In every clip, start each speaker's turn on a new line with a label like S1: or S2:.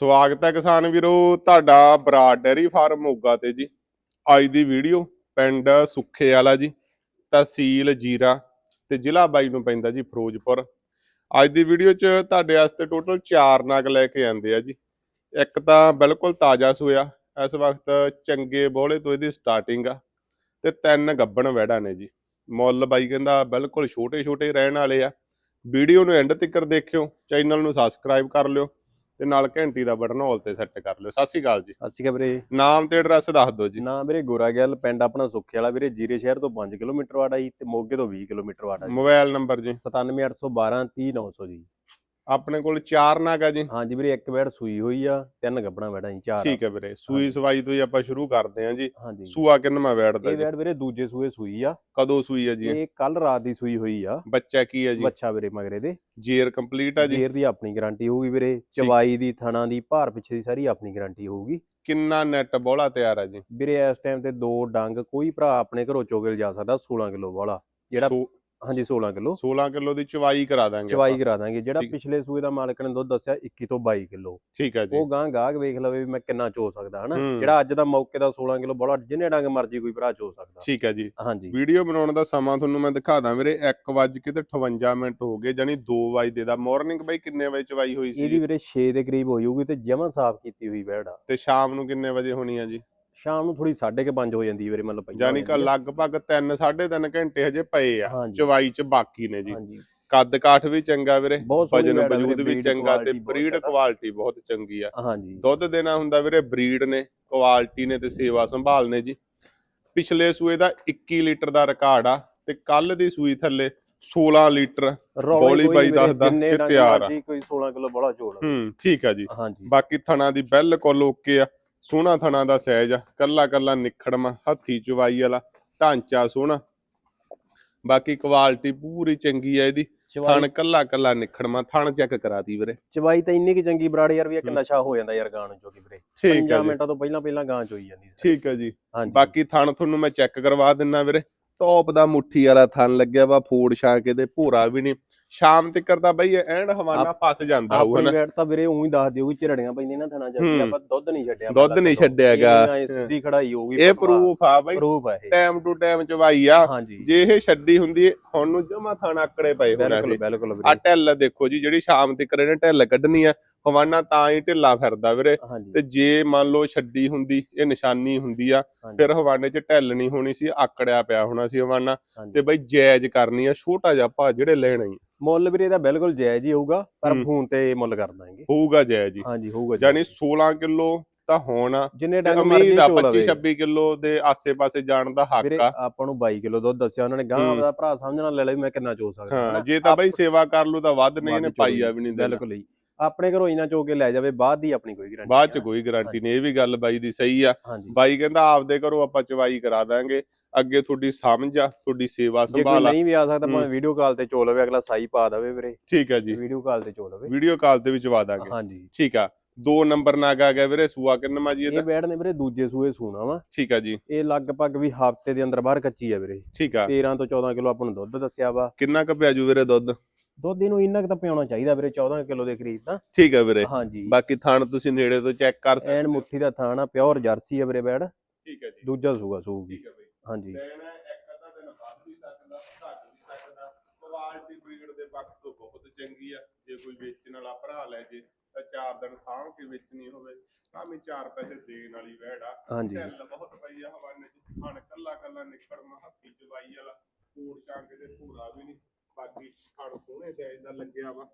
S1: ਸਵਾਗਤ ਹੈ ਕਿਸਾਨ ਵੀਰੋ, ਤੁਹਾਡਾ ਬਰਾਡ ਡੈਰੀ ਫਾਰਮ ਮੋਗਾ ਤੇ ਜੀ। ਅੱਜ ਦੀ ਵੀਡੀਓ ਪਿੰਡ ਸੁੱਖੇ ਵਾਲਾ ਜੀ, ਤਹਿਸੀਲ ਜੀਰਾ ਤੇ ਜ਼ਿਲ੍ਹਾ ਬਾਈ ਨੂੰ ਪੈਂਦਾ ਜੀ ਫਿਰੋਜ਼ਪੁਰ। ਅੱਜ ਦੀ ਵੀਡੀਓ 'ਚ ਤੁਹਾਡੇ ਵਾਸਤੇ ਟੋਟਲ 4 ਨਗ ਲੈ ਕੇ ਆਂਦੇ ਆ ਜੀ। ਇੱਕ ਤਾਂ ਬਿਲਕੁਲ ਤਾਜ਼ਾ ਸੋਇਆ, ਇਸ ਵਕਤ ਚੰਗੇ ਬੋਲੇ ਤੋਂ ਇਹਦੀ ਸਟਾਰਟਿੰਗ ਆ ਤੇ ਤਿੰਨ ਗੱਬਣ ਵੈੜਾਂ ਨੇ ਜੀ। ਮੁੱਲ ਬਾਈ ਕਹਿੰਦਾ ਬਿਲਕੁਲ ਛੋਟੇ ਛੋਟੇ ਰਹਿਣ ਵਾਲੇ ਆ। ਵੀਡੀਓ ਨੂੰ ਐਂਡ ਤੱਕ ਦੇਖਿਓ, ਚੈਨਲ ਨੂੰ ਸਬਸਕ੍ਰਾਈਬ ਕਰ ਲਿਓ। ਤੇ ਨਾਲ ਘੰਟੀ ਦਾ ਬਟਨ ਹਾਲ ਤੇ ਸੈੱਟ ਕਰ ਲਿਓ। ਸਤਿ ਸ਼੍ਰੀ ਅਕਾਲ ਜੀ।
S2: ਅਸੀਂ ਕਿਹਾ ਵੀਰੇ।
S1: ਨਾਮ ਤੇ ਐਡਰੈਸ ਦੱਸ ਦਿਓ ਜੀ।
S2: ਨਾ ਵੀਰੇ ਗੋਰਾਗਿੱਲ ਪਿੰਡ ਆਪਣਾ ਸੁੱਖੇ ਵਾਲਾ ਵੀਰੇ ਜੀਰੇ ਸ਼ਹਿਰ ਤੋਂ 5 ਕਿਲੋਮੀਟਰ ਵਾੜਾ ਜੀ ਤੇ ਮੋਗੇ ਤੋਂ 20 ਕਿਲੋਮੀਟਰ ਵਾੜਾ ਜੀ।
S1: ਮੋਬਾਈਲ ਨੰਬਰ ਜੀ।
S2: 97812 30900 ਜੀ।
S1: ਆਪਣੇ ਕੋਲ ਚਾਰ ਨਗ ਆ ਜੀ।
S2: ਹਾਂਜੀ ਵੀਰੇ ਇੱਕ ਬੈੜ ਸੂਈ ਹੋਈ ਆ ਤਿੰਨ ਗੱਬਣਾ ਬੈੜਾਂ ਜੀ ਚਾਰ ਆ।
S1: ਠੀਕ ਹੈ ਵੀਰੇ ਸੂਈ। ਸਵਾਈ ਤੋਂ ਹੀ ਆਪਾਂ ਸ਼ੁਰੂ ਕਰਦੇ ਹਾਂ ਜੀ। ਸੂਆ ਕਿੰਨਵਾਂ ਵੈੜਦਾ
S2: ਇਹ
S1: ਜੀ।
S2: ਬੈੜ ਵੀਰੇ ਦੂਜੇ ਸੂਏ ਸੂਈ ਆ।
S1: ਕਦੋਂ ਸੂਈ ਆ ਜੀ
S2: ਇਹ? ਕੱਲ ਰਾਤ ਦੀ ਸੂਈ ਹੋਈ ਆ।
S1: ਬੱਚਾ ਕੀ ਹੈ ਜੀ?
S2: ਬੱਚਾ ਵੀਰੇ ਮਗਰੇ ਦੇ।
S1: ਜੇਰ ਕੰਪਲੀਟ ਆ ਜੀ?
S2: ਜੇਰ ਦੀ ਆਪਣੀ ਗਾਰੰਟੀ ਹੋਊਗੀ ਵੀਰੇ ਚਵਾਈ ਦੀ ਥਣਾ ਦੀ ਭਾਰ ਪਿੱਛੇ ਦੀ ਸਾਰੀ ਆਪਣੀ ਗਾਰੰਟੀ ਹੋਊਗੀ।
S1: ਕਿੰਨਾ ਨੈਟ ਬੋਲਾ ਤਿਆਰ ਆ ਜੀ?
S2: ਵੀਰੇ ਇਸ ਟਾਈਮ ਤੇ ਦੋ ਡੰਗ ਕੋਈ ਭਰਾ ਆਪਣੇ ਘਰੋਂ ਚੋਗੇ ਲਿਜਾ ਸਕਦਾ 16 ਕਿਲੋ ਵਾਲਾ ਜਿਹੜਾ ਹਾਂਜੀ 16 ਕਿਲੋ।
S1: 16 ਕਿਲੋ ਦੀ ਚਵਾਈ ਕਰਾ ਦਾਂਗੇ
S2: ਚਵਾਈ। ਕਰਾ ਦਾਂਗੇ ਜਿਹੜਾ। ਪਿਛਲੇ ਸੂਏ ਦਾ ਮਾਲਕ ਨੇ ਦੁੱਧ ਦੱਸਿਆ 21 ਤੋਂ 22 ਕਿਲੋ।
S1: ਠੀਕ ਹੈ ਜੀ।
S2: ਉਹ ਗਾਂ ਗਾਹਕ ਵੇਖ ਲਵੇ ਵੀ ਮੈਂ ਕਿੰਨਾ ਚੋ ਸਕਦਾ ਹਨਾ। ਜਿਹੜਾ ਅੱਜ ਦਾ ਮੌਕੇ ਦਾ 16 ਕਿਲੋ ਬੜਾ ਜਿੰਨੇ ਡੰਗ ਮਰਜ਼ੀ ਕੋਈ ਭਰਾ ਚੋ ਸਕਦਾ।
S1: ਠੀਕ ਹੈ ਜੀ।
S2: ਹਾਂਜੀ।
S1: ਵੀਡੀਓ ਬਣਾਉਣ ਦਾ ਸਮਾਂ ਤੁਹਾਨੂੰ ਮੈਂ ਦਿਖਾ ਦਾਂ ਵੀਰੇ 1 ਵਜ ਕੇ ਤੇ 58 ਮਿੰਟ ਹੋ ਗਏ ਜਾਨੀ 2 ਵਜੇ ਦਾ ਮਾਰਨਿੰਗ ਬਾਈ ਕਿੰਨੇ ਵਜੇ ਚਵਾਈ ਹੋਈ
S2: ਇਹਦੀ
S1: ਸੀ
S2: ਵੀਰੇ 6 ਦੇ ਕਰੀਬ ਹੋਈ ਹੋਊਗੀ ਤੇ ਜਮਾਂ ਸਾਫ਼ ਕੀਤੀ ਹੋਈ ਬੈੜ
S1: ਤੇ ਸ਼ਾਮ ਨੂੰ ਕਿੰਨੇ ਵਜੇ ਹੋਣੀ ਆ ਜੀ?
S2: ਸ਼ਾਮ ਨੂੰ ਥੋੜੀ 5:30 ਹੋ ਜਾਂਦੀ ਹੈ ਵੀਰੇ ਮਤਲਬ ਪਹਿਲਾਂ
S1: ਜਾਨੀ ਕਿ। ਲਗਭਗ 3 3.5 ਘੰਟੇ ਹਜੇ ਪਏ ਆ ਚਵਾਈ ਚ ਬਾਕੀ ਨੇ ਜੀ। ਕੱਦ ਕਾਠ ਵੀ ਚੰਗਾ ਵੀਰੇ ਵਜਨ ਵਜੂਦ ਵੀ ਚੰਗਾ ਤੇ ਬਰੀਡ। ਕੁਆਲਿਟੀ ਬਹੁਤ ਚੰਗੀ ਆ। ਦੁੱਧ ਦੇਣਾ ਹੁੰਦਾ ਵੀਰੇ ਬਰੀਡ ਨੇ ਕੁਆਲਿਟੀ ਨੇ ਤੇ ਸੇਵਾ ਸੰਭਾਲ ਨੇ ਜੀ। ਪਿਛਲੇ ਸੂਏ ਦਾ 21 ਲੀਟਰ ਦਾ ਰਿਕਾਰਡ ਆ ਤੇ ਕੱਲ ਦੀ ਸੂਈ ਥੱਲੇ 16 ਲੀਟਰ ਬੋਲੀ ਬਾਈ ਦੱਸਦਾ ਕਿ ਤਿਆਰ ਆ।
S2: ਕੋਈ 16 ਕਿਲੋ ਬੜਾ ਚੋਲ
S1: ਹੂੰ ਠੀਕ ਆ ਜੀ। ਬਾਕੀ ਥਣਾ ਦੀ ਬਿਲਕੁਲ ਓਕੇ ਆ। ਸੋਹਣਾ ਥਣਾ ਦਾ ਸਾਈਜ਼ ਆ ਕੱਲਾ ਕੱਲਾ ਨਿਖੜਮਾ ਹੱਥੀ ਚਵਾਈ ਵਾਲਾ ਢਾਂਚਾ ਸੋਹਣਾ। ਬਾਕੀ ਕੁਆਲਿਟੀ ਪੂਰੀ ਚੰਗੀ ਆ ਇਹਦੀ ਥਣ ਕੱਲਾ ਕੱਲਾ ਨਿਖੜਮਾ ਥਣ ਚੈੱਕ ਕਰਾਤੀ ਵੀਰੇ।
S2: ਚਵਾਈ ਤਾਂ ਇੰਨੀ ਕਿ ਚੰਗੀ ਬਰਾੜ ਯਾਰ ਵੀ ਇੱਕ
S1: ਹੂੰ।
S2: ਨਸ਼ਾ ਹੋ ਜਾਂਦਾ ਯਾਰ ਗਾਂ ਨੂੰ ਚੋਕੀ ਵੀਰੇ।
S1: ਠੀਕ
S2: 5
S1: ਆ ਜੀ।
S2: ਮਿੰਟਾਂ ਤੋਂ ਪਹਿਲਾਂ ਪਹਿਲਾਂ ਗਾਂ ਚੋਈ ਜਾਂਦੀ
S1: ਠੀਕ ਆ ਜੀ। ਬਾਕੀ ਥਣ ਤੁਹਾਨੂੰ ਮੈਂ ਚੈੱਕ ਕਰਵਾ ਦਿੰਨਾ ਵੀਰੇ। ਟੌਪ ਦਾ ਮੁੱਠੀ ਵਾਲਾ ਥਣ ਲੱਗਿਆ ਵਾ ਫੋੜ ਛਾ ਕੇ ਤੇ ਭੋਰਾ ਵੀ ਨਹੀਂ ਸ਼ਾਮ ਤੱਕ ਤਾਂ ਬਈ ਐਂਡ ਹਵਾਨਾ ਫਸ ਜਾਂਦਾ ਹੋਊ
S2: ਆਪਣੀ
S1: ਹਨਾ
S2: ਵੇਟ ਤਾਂ ਵੀਰੇ ਉਹੀ ਦੱਸ ਦਿਓ ਕਿ ਝੜੀਆਂ ਪੈਂਦੀਆਂ ਨਾ ਥਣਾ
S1: ਹੂੰ।
S2: ਜੱਤੀ ਆਪਾਂ ਦੁੱਧ ਨਹੀਂ ਛੱਡਿਆ
S1: ਦੁੱਧ ਨਹੀਂ ਛੱਡਿਆ ਹੈਗਾ।
S2: ਸਿੱਧੀ ਖੜਾਈ ਹੋਊਗੀ
S1: ਇਹ ਪ੍ਰੂਫ ਆ ਬਈ।
S2: ਪ੍ਰੂਫ ਹੈ ਇਹ।
S1: ਟਾਈਮ ਟੂ ਟਾਈਮ ਚਵਾਈ ਆ। ਜੇ ਇਹ ਛੱਡੀ ਹੁੰਦੀ ਹੁਣ ਨੂੰ ਜਮਾ ਥਣ ਆਕੜੇ ਪਏ ਹੋਣਾ
S2: ਬਿਲਕੁਲ
S1: ਸੀ
S2: ਬਿਲਕੁਲ
S1: ਆ ਢਿੱਲ ਦੇਖੋ ਜੀ ਜਿਹੜੀ ਸ਼ਾਮ ਤੱਕ ਇਹਨੇ ਢਿੱਲ ਕੱਢਣੀ ਆ ਹਵਾਨਾ ਤਾਂ ਹੀ ਢਿੱਲਾ ਫਿਰਦਾ ਵੀਰੇ। ਤੇ ਜੇ ਮੰਨ ਲਓ ਛੱਡੀ ਹੁੰਦੀ ਇਹ ਨਿਸ਼ਾਨੀ ਹੁੰਦੀ ਆ ਫਿਰ ਹਵਾਨੇ 'ਚ ਢਿੱਲ ਨਹੀਂ ਹੋਣੀ ਸੀ ਆਕੜਿਆ ਪਿਆ ਹੋਣਾ ਸੀ ਹਵਾਨਾ। ਤੇ ਬਈ ਜਾਇਜ਼ ਕਰਨੀ ਆ ਛੋਟਾ ਜਿਹਾ ਭਾ ਜਿਹੜੇ ਲੈਣਾ ਹੀ
S2: ਮੁੱਲ ਵੀਰੇ ਦਾ ਬਿਲਕੁਲ ਜਾਇਜ਼ ਹੀ ਹੋਊਗਾ ਪਰ। ਫੋਨ ਤੇ ਮੁੱਲ ਕਰ ਦਾਂਗੇ।
S1: ਹੋਊਗਾ ਜਾਇਜ਼ ਹੀ।
S2: ਹਾਂਜੀ ਹੋਊਗਾ
S1: ਯਾਨੀ 16 ਕਿਲੋ ਤਾਂ ਹੋਣਾ
S2: ਜਿੰਨੇ ਡੰਗ
S1: ਆ
S2: ਚੋ
S1: 25
S2: ਲਵੇ
S1: 26 ਕਿਲੋ ਦੇ ਆਸੇ-ਪਾਸੇ ਜਾਣ ਦਾ ਹੱਕ ਆ।
S2: ਆਪਾਂ ਨੂੰ 22 ਕਿਲੋ ਦੁੱਧ ਦੱਸਿਆ ਉਹਨਾਂ ਨੇ ਗਾਂ। ਆਪਦਾ ਭਰਾ ਸਮਝਣਾ ਲੈ ਲੈ ਵੀ ਮੈਂ ਕਿੰਨਾ ਚੋ ਸਕਦਾ।
S1: ਜੇ ਤਾਂ ਬਈ ਸੇਵਾ ਕਰ ਲੂ ਤਾਂ ਵੱਧ ਨਹੀਂ ਇਹਨੇ
S2: ਚੋ
S1: ਪਾਈਆ। ਵੀ ਨਹੀਂ
S2: ਬਿਲਕੁਲ ਹੀ ਆਪਣੇ ਘਰੋਂ ਇਨਾ ਚੋ ਕੇ ਲੈ ਜਾਵੇ ਬਾਅਦ ਦੀ ਆਪਣੀ ਕੋਈ ਗਾਰੰਟੀ
S1: ਬਾਅਦ ਚ ਕੋਈ ਗਾਰੰਟੀ ਨਹੀਂ ਇਹ ਵੀ ਗੱਲ ਬਾਈ ਦੀ ਸਹੀ ਆ। ਬਾਈ ਕਹਿੰਦਾ ਆਪਦੇ ਘਰੋਂ ਆਪਾਂ ਚਵਾਈ ਕਰਾ ਦਾਂਗੇ। ਅੱਗੇ ਤੁਹਾਡੀ ਸਮਝ ਆ ਤੁਹਾਡੀ ਸੇਵਾ
S2: ਜੇ
S1: ਸੰਭਾਲ ਆ।
S2: ਨਹੀਂ ਵੀ ਆ ਸਕਦਾ
S1: ਹੂੰ।
S2: ਭਾਵੇਂ ਵੀਡੀਓ ਕਾਲ ਤੇ ਚੋ ਲਵੇ ਅਗਲਾ ਸਾਈ ਪਾ ਦੇਵੇ ਵੀਰੇ।
S1: ਠੀਕ ਹੈ ਜੀ।
S2: ਵੀਡੀਓ ਕਾਲ ਤੇ ਚੋ ਲਵੇ।
S1: ਵੀਡੀਓ ਕਾਲ ਤੇ ਵੀ ਚਵਾ ਦਾਂਗੇ।
S2: ਹਾਂਜੀ।
S1: ਠੀਕ ਆ। ਦੋ ਨੰਬਰ ਨਾਗ ਆ ਗਿਆ ਵੀਰੇ ਸੂਆ ਕਿੰਨਵਾਂ ਜੀ
S2: ਇਹ ਬੈੜ ਨੇ ਵੀਰੇ ਦੂਜੇ ਸੂਏ ਸੂਣਾ ਵਾ।
S1: ਠੀਕ ਆ ਜੀ।
S2: ਇਹ ਲਗਭਗ ਵੀ ਹਫ਼ਤੇ ਦੇ ਅੰਦਰ ਬਾਹਰ ਕੱਚੀ ਆ ਵੀਰੇ।
S1: ਠੀਕ ਆ।
S2: 13 ਤੋਂ 14 ਕਿਲੋ ਆਪਾਂ ਨੂੰ ਦੁੱਧ ਦੱਸਿਆ ਵਾ।
S1: ਕਿੰਨਾ ਕੁ ਪਿਆਜੂ ਵੀਰੇ ਦੁੱਧ?
S2: ਦੁੱਧ ਇਹਨੂੰ ਇੰਨਾ ਕੁ ਤਾਂ ਪਿਆਉਣਾ ਚਾਹੀਦਾ ਵੀਰੇ 14 ਕਿਲੋ ਦੇ ਕਰੀਬ ਤਾਂ।
S1: ਠੀਕ ਆ ਵੀਰੇ।
S2: ਹਾਂਜੀ।
S1: ਬਾਕੀ ਥਣ ਤੁਸੀਂ ਨੇੜੇ ਤੋਂ ਚੈੱਕ ਕਰ ਸਕਦੇ
S2: ਐਨ
S1: ਹੋ।
S2: ਮੁੱਠੀ ਦਾ ਥਾਣਾ ਪਿਓਰ ਜਰਸੀ ਆ ਵੀਰੇ ਬੈੜ
S1: ਠੀਕ ਹੈ ਜੀ।
S2: ਦੂਜਾ ਸੂਗਾ ਸੂਗੀ।
S1: ਠੀਕ ਹੈ ਬਈ।
S2: ਹਾਂਜੀ।
S1: ਲੈਣ ਇੱਕ ਅੱਧਾ ਦਿਨ ਵੱਧ ਵੀ ਸਕਦਾ ਘੱਟ ਵੀ ਸਕਦਾ। ਕੁਆਲਿਟੀ ਬਰੀਡ ਦੇ ਪੱਖ ਤੋਂ ਬਹੁਤ ਚੰਗੀ ਆ। ਜੇ ਕੋਈ ਵੇਚਣ ਵਾਲਾ ਭਰਾ ਲੈ ਜੇ ਤਾਂ ਚਾਰ ਦਿਨ ਸਾਂਭ ਕੇ ਵੇਚਣੀ ਹੋਵੇ ਤਾਂ ਵੀ ਚਾਰ ਪੈਸੇ ਦੇਣ ਵਾਲੀ ਵਹਿੜ ਆ।
S2: ਹਾਂਜੀ।
S1: ਢਿੱਲ ਬਹੁਤ ਪਈ ਆ ਹਵਾਨੇ ਚ। ਹਣ ਕੱਲਾ ਕੱਲਾ ਨਿਕੜਮ ਹੱਥੀ ਚਵਾਈ ਵਾਲਾ। ਫੂੜ ਚਾਂਗੇ ਦੇ ਭੂਰਾ ਵੀ ਨਹੀਂ ਬਾਕੀ ਹਣ ਸੋਹਣੇ ਸਾਈਜ਼ ਦਾ ਲੱਗਿਆ ਵਾ।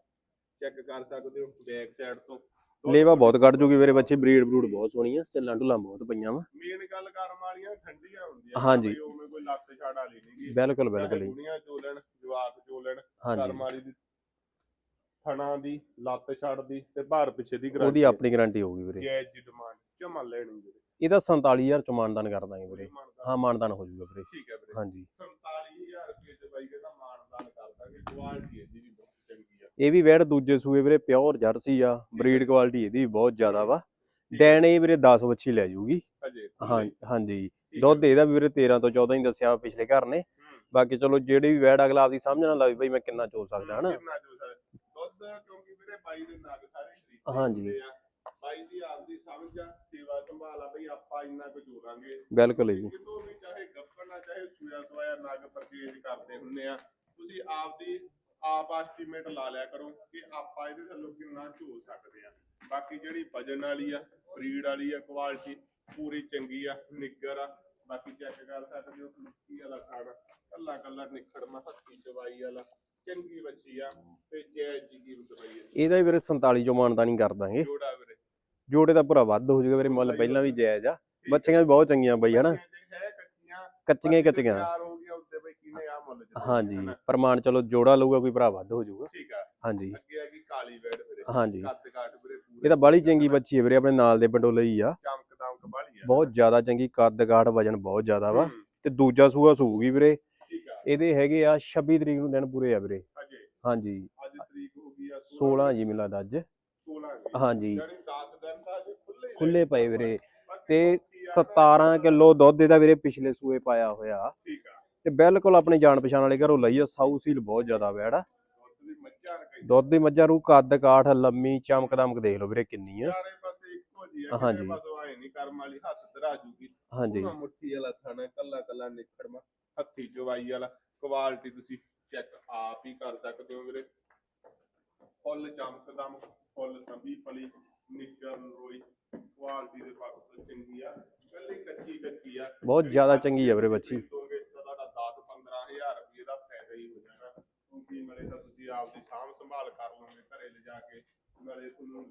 S1: ਚੈੱਕ ਕਰ ਸਕਦੇ ਹੋ ਬੈਕ ਸਾਈਡ ਤੋਂ।
S2: ਲੇਵਾ ਬਹੁਤ ਕੱਢ ਜੂਗੀ ਵੀਰੇ ਬੱਚੇ ਬਰੀਡ ਬਰੂਡ ਬਹੁਤ ਸੋਹਣੀ ਆ ਤੇ ਢੁੱਲਾਂ ਬਹੁਤ ਪਈਆਂ ਵਾ।
S1: ਮੇਨ ਗੱਲ ਕਰਮ ਵਾਲੀਆਂ ਠੰਡੀਆਂ ਹੁੰਦੀਆਂ
S2: ਹਾਂਜੀ।
S1: ਉਵੇਂ ਕੋਈ ਲੱਤ ਛਾੜ ਵਾਲੀ ਨਹੀਂਗੀ
S2: ਬਿਲਕੁਲ ਬਿਲਕੁਲ
S1: ਦੁਨੀਆ ਚੋਲਣ ਜਵਾਕ ਚੋਲਣ ਕਰਮ ਵਾਲੀ ਦੀ ਥਣਾ ਦੀ ਲੱਤ ਛੱਡਦੀ ਤੇ ਭਾਰ ਪਿੱਛੇ ਦੀ
S2: ਉਹਦੀ
S1: ਗਰੰਟੀ
S2: ਆਪਣੀ ਗਾਰੰਟੀ ਹੋਊਗੀ ਵੀਰੇ।
S1: ਜਾਇਜ਼ ਦੀ ਡਿਮਾਂਡ ਜਮਾ ਲੈਣੀ ਵੀਰੇ।
S2: ਇਹਦਾ 47000 ਚ ਮਾਨਦਾਨ ਕਰ ਦਾਂਗੇ ਵੀਰੇ। ਹਾਂ ਮਾਨਦਾਨ ਹੋ ਜਾਊਗਾ ਵੀਰੇ।
S1: ਠੀਕ ਹੈ ਵੀਰੇ।
S2: ਹਾਂਜੀ।
S1: 47000 ਰੁਪਏ ਚ ਬਾਈ ਕਹਿੰਦਾ ਮਾਨਦਾਨ ਕਰ ਦਾਂਗੇ ਕੁਆਲਿਟੀ ਇਹਦੀ ਵੀ ਬਹੁਤ ਚੰਗੀ ਆ
S2: ਇਹ ਵੀ ਵੈੜ ਦੂਜੇ ਸੂਏ ਵੀਰੇ ਪਿਓਰ ਜਰਸੀ ਆ ਬਰੀਡ ਕੁਆਲਿਟੀ ਇਹਦੀ ਵੀ ਬਹੁਤ ਜ਼ਿਆਦਾ ਵਾ। ਡੈਣ ਇਹ ਵੀਰੇ 10 ਬੱਚੀ ਲੈ ਜਾਊਗੀ ਹਾਂ, ਹਾਂਜੀ। ਦੁੱਧ ਇਹਦਾ ਵੀ ਵੀਰੇ 13 ਤੋਂ 14 ਹੀ ਦੱਸਿਆ ਪਿਛਲੇ ਘਰ ਨੇ। ਬਾਕੀ ਚਲੋ ਜਿਹੜੀ ਵੀ ਵੈੜ ਅਗਲਾ ਆਪਦੀ ਸਮਝ ਨਾ ਲਾਵੇ ਬਈ ਮੈਂ ਕਿੰਨਾ ਚੋ ਸਕਦਾ, ਹਨਾ?
S1: ਦੁੱਧ ਕਿਉਂਕਿ ਵੀਰੇ ਬਾਈ ਦੇ ਨਗ ਸਾਰੇ ਖਰੀਦੇ
S2: ਹਾਂਜੀ।
S1: ਹੁੰਦੇ ਆ ਬਾਈ ਜਾਂ ਸੇਵਾ ਸੰਭਾਲ ਆ ਬਈ ਆਪਾਂ ਇੰਨਾ ਕੁ ਜੋੜਾਂਗੇ
S2: ਬਿਲਕੁਲ ਜੀ।
S1: ਕਿਤੋਂ ਵੀ ਚਾਹੇ ਗੱਪਣਾ ਚਾਹੇ ਸੂਆ ਸਵਾਇਆ ਨਗ ਪਰਚੇਜ ਕਰਦੇ ਹੁੰਨੇ ਆ ਤੁਸੀਂ ਆਪਦੀ ਆਪ ਐਸਟੀਮੇਟ ਲਾ ਲਿਆ ਕਰੋ ਕਿ ਆਪਾਂ ਇਹਦੇ ਥੱਲੋਂ ਕਿੰਨਾ ਝੋਲ ਸਕਦੇ ਆ ਬਾਕੀ ਜਿਹੜੀ ਵਜਨ ਵਾਲੀ ਆ ਬਰੀਡ ਵਾਲੀ ਆ ਕੁਆਲਿਟੀ ਪੂਰੀ ਚੰਗੀ ਆ ਨਿੱਗਰ ਆ। ਬਾਕੀ ਚੈੱਕ ਕਰ ਸਕਦੇ ਹੋ ਮਿੱਟੀ ਵਾਲਾ ਖਾਣਾ ਕੱਲਾ ਕੱਲਾ ਨਿੱਖੜ ਮਾ ਹੱਥੀ ਦਵਾਈ ਵਾਲਾ ਚੰਗੀ ਬੱਚੀ ਆ ਤੇ ਜੈ ਜੀ ਕੀ ਦਵਾਈ
S2: ਇਹਦਾ ਵੀਰੇ 47 ਚੋਂ ਮਾਨਤਾ ਨਹੀਂ ਕਰ ਦਾਂਗੇ।
S1: ਜੋੜਾ ਵੀਰੇ।
S2: ਜੋੜੇ ਦਾ ਪੂਰਾ ਵੱਧ ਹੋ ਜਾਊਗਾ ਵੀਰੇ ਮੁੱਲ ਪਹਿਲਾਂ ਵੀ ਜਾਇਜ਼ ਆ। ਬੱਚੀਆਂ ਵੀ ਬਹੁਤ ਚੰਗੀਆਂ ਬਈ ਹਨਾ?
S1: ਜੇ ਕੱਚੀਆਂ
S2: ਕੱਚੀਆਂ
S1: ਤਿਆਰ ਹੋ ਗਿਆ ਉੱਤੇ ਬਈ
S2: ਹਾਂਜੀ
S1: ਹਨਾ?
S2: ਪ੍ਰਮਾਣ ਚਲੋ ਜੋੜਾ ਲਊਗਾ ਕੋਈ ਭਰਾ ਵੱਧ ਹੋ ਜਾਊਗਾ।
S1: ਠੀਕ ਆ।
S2: ਹਾਂਜੀ।
S1: ਅੱਗੇ ਆ ਗਈ ਕਾਲੀ ਵੈੜ ਵੀਰੇ।
S2: ਹਾਂਜੀ।
S1: ਕੱਦ ਕਾਟ ਵੀਰੇ ਪੂਰੇ
S2: ਇਹ ਤਾਂ ਬਾਲੀ ਚੰਗੀ ਬੱਚੀ ਹੈ ਵੀਰੇ ਆਪਣੇ ਨਾਲ ਦੇ ਪਿੰਡੋਂ ਲਈ ਆ।
S1: ਚਮਕ ਦਮਕ ਬਾਲੀ ਆ।
S2: ਬਹੁਤ ਜ਼ਿਆਦਾ ਚੰਗੀ ਕੱਦ ਗਾੜ ਵਜਨ ਬਹੁਤ ਜ਼ਿਆਦਾ ਵਾ।
S1: ਹੂੰ,
S2: ਤੇ ਦੂਜਾ ਸੂਆ ਸੂਗੀ ਵੀਰੇ।
S1: ਠੀਕ ਆ।
S2: ਇਹਦੇ ਹੈਗੇ ਆ 26 ਤਰੀਕ ਨੂੰ ਦਿਨ ਪੂਰੇ ਆ ਵੀਰੇ।
S1: ਅਜੇ
S2: ਹਾਂਜੀ।
S1: ਅੱਜ ਤਰੀਕ ਹੋ ਗਈ ਆ
S2: 16 ਜੀ ਮਿਲਾ ਦਾ ਅੱਜ।
S1: 16 ਦੀ
S2: ਹਾਂਜੀ।
S1: ਯਾਨੀ 10 ਦਿਨ ਤਾਂ ਅਜੇ ਖੁੱਲੇ ਹੀ
S2: ਖੁੱਲੇ ਪਏ ਵੀਰੇ।
S1: ਬਾਕੀ
S2: ਤੇ
S1: ਬਾਕੀ ਆ
S2: 17 ਕਿਲੋ ਦੁੱਧ ਇਹਦਾ ਵੀਰੇ ਪਿਛਲੇ ਸੂਏ ਪਾਇਆ ਹੋਇਆ।
S1: ਠੀਕ ਆ।
S2: ਤੇ ਬਿਲਕੁਲ ਆਪਣੀ ਜਾਣ ਪਛਾਣ ਵਾਲੇ ਘਰੋਂ ਲਈ ਆ ਸਾਊ ਸੀਲ ਬਹੁਤ ਜ਼ਿਆਦਾ ਵੈੜ ਆ।
S1: ਦੁੱਧ ਦੀ ਮੱਝਾਂ
S2: ਰੂ ਕੱਦ ਕਾਠ ਲੰਮੀ ਚਮਕ ਦਮਕ ਦੇਖ ਲਓ ਵੀਰੇ ਕਿੰਨੀ ਆ। ਹਾਂਜੀ। ਹਾਂਜੀ।
S1: ਪੂਰਾ ਮੁੱਠੀ ਵਾਲਾ ਥਾਣਾ ਕੱਲਾ ਕੱਲਾ ਨਿਖੜਮਾ ਹੱਥੀ ਜਵਾਈ ਵਾਲਾ। ਕੁਆਲਿਟੀ ਤੁਸੀਂ ਚੈੱਕ ਆਪ ਹੀ ਕਰ ਸਕਦੇ ਹੋ ਵੀਰੇ। ਫੁੱਲ ਚਮਕਦਮ ਫੁੱਲ ਸੰਭੀ ਫਲੀ ਨਿੱਗਰ ਰੋਈ ਕੁਆਲਿਟੀ ਦੇ ਪੱਖ ਤੋਂ ਚੰਗੀ ਆ। ਕੱਲੀ ਕੱਚੀ ਕੱਚੀ ਆ।
S2: ਬਹੁਤ ਜ਼ਿਆਦਾ ਚੰਗੀ ਆ ਵੀਰੇ ਬੱਚੀ
S1: ਦੋਗੇ ਤਾਂ ਤੁਹਾਡਾ 10 15000 ਰੁਪਏ ਦਾ ਫਾਇਦਾ ਹੀ ਹੋ ਜਾਣਾ ਕਿਉਂਕਿ ਮਲੇ ਤਾਂ ਤੁਸੀਂ ਆਪਦੀ ਸਾਂਭ ਸੰਭਾਲ ਕਰ ਲਓਗੇ ਘਰੇ ਲਿਜਾ ਕੇ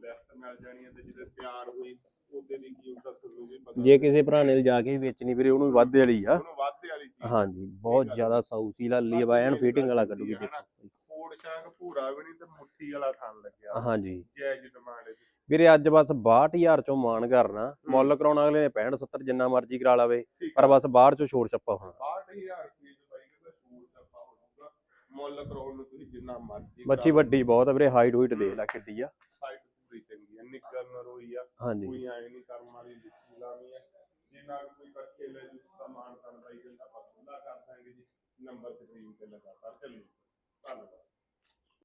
S1: ਲਿਸਟ ਮਿਲ ਜਾਣੀ ਹੈ ਤੇ ਜਦੋਂ ਤਿਆਰ ਹੋਈ ਉਹਦੇ ਦੀ ਕੀਮਤ ਤੁਹਾਨੂੰ ਵੀ ਪਤਾ
S2: ਜੇ ਕਿਸੇ ਭਰਾ ਨੇ ਲਿਜਾ ਕੇ ਵੇਚਣੀ ਵੀਰੇ ਉਹਨੂੰ ਵੀ ਵਾਧੇ ਵਾਲੀ ਆ।
S1: ਉਹਨੂੰ ਵਾਧੇ ਵਾਲੀ ਚੀਜ਼।
S2: ਹਾਂਜੀ ਬਹੁਤ ਜ਼ਿਆਦਾ ਸਾਊ ਸੀਲ ਆ ਲੀਵਾਇਨ ਫਿਟਿੰਗ ਵਾਲਾ ਕੱਢੂਗੀ ਦੇਖੋ
S1: ਫੋੜ ਸ਼ਾਂਗ ਭੂਰਾ ਵੀ ਨਹੀਂ ਤੇ ਮੁੱਠੀ ਵਾਲਾ ਥਣ ਲੱਗਿਆ।
S2: ਹਾਂਜੀ।
S1: ਜਾਇਜ਼ ਡਿਮਾਂਡ ਹੈ
S2: ਵੀਰੇ ਅੱਜ ਬਸ 62000 ਚੋਂ ਮਾਨ ਕਰਨਾ। ਮੁੱਲ ਕਰਾਉਣਾ ਅਗਲੇ ਨੇ 65 70 ਜਿੰਨਾ ਮਰਜ਼ੀ ਕਰਾ ਲਾਵੇ ਪਰ ਬਸ ਬਾਹਰ ਚੋਂ ਛੋੜ ਛੱਪਾ ਹੋਣਾ।
S1: 62000 ਰੁਪਏ ਚ ਬਾਈ ਕਹਿੰਦਾ ਸੂਟ ਟੱਪਾ ਹੋ ਜਾਊਗਾ। ਮੁੱਲ ਕਰਾਉਣ ਨੂੰ ਤੁਸੀਂ ਜਿੰਨਾ ਮਰਜ਼ੀ
S2: ਬੱਚੀ ਵੱਡੀ ਬਹੁਤ ਵੀਰੇ ਹਾਈਟ ਹੂਟ ਦੇਖ ਲੈ ਕਿੱਡੀ ਆ।
S1: ਸਾਈਡ ਪੂਰੀ ਚੰਗੀ ਹੈ ਨਿੱਕਰ ਨਰੋਈ ਆ।
S2: ਹਾਂਜੀ।
S1: ਕੋਈ ਆਏ ਨਹੀਂ ਕਰਮ ਵਾਲੀ ਲਾਵੀ ਹੈ ਜੇ ਨਾ ਕੋਈ ਬੱਚੇ ਲੈ ਜੂ ਸਮਾਨ ਕਰਨ ਬਾਈ ਕਹਿੰਦਾ ਆਪਾਂ ਖੁੱਲਾ ਕਰ ਦਾਂਗੇ ਜੀ। ਨੰਬਰ ਸਕਰੀਨ ਤੇ ਲਗਾ ਕਰ ਚੱਲੋ ਧੰਨਵਾਦ।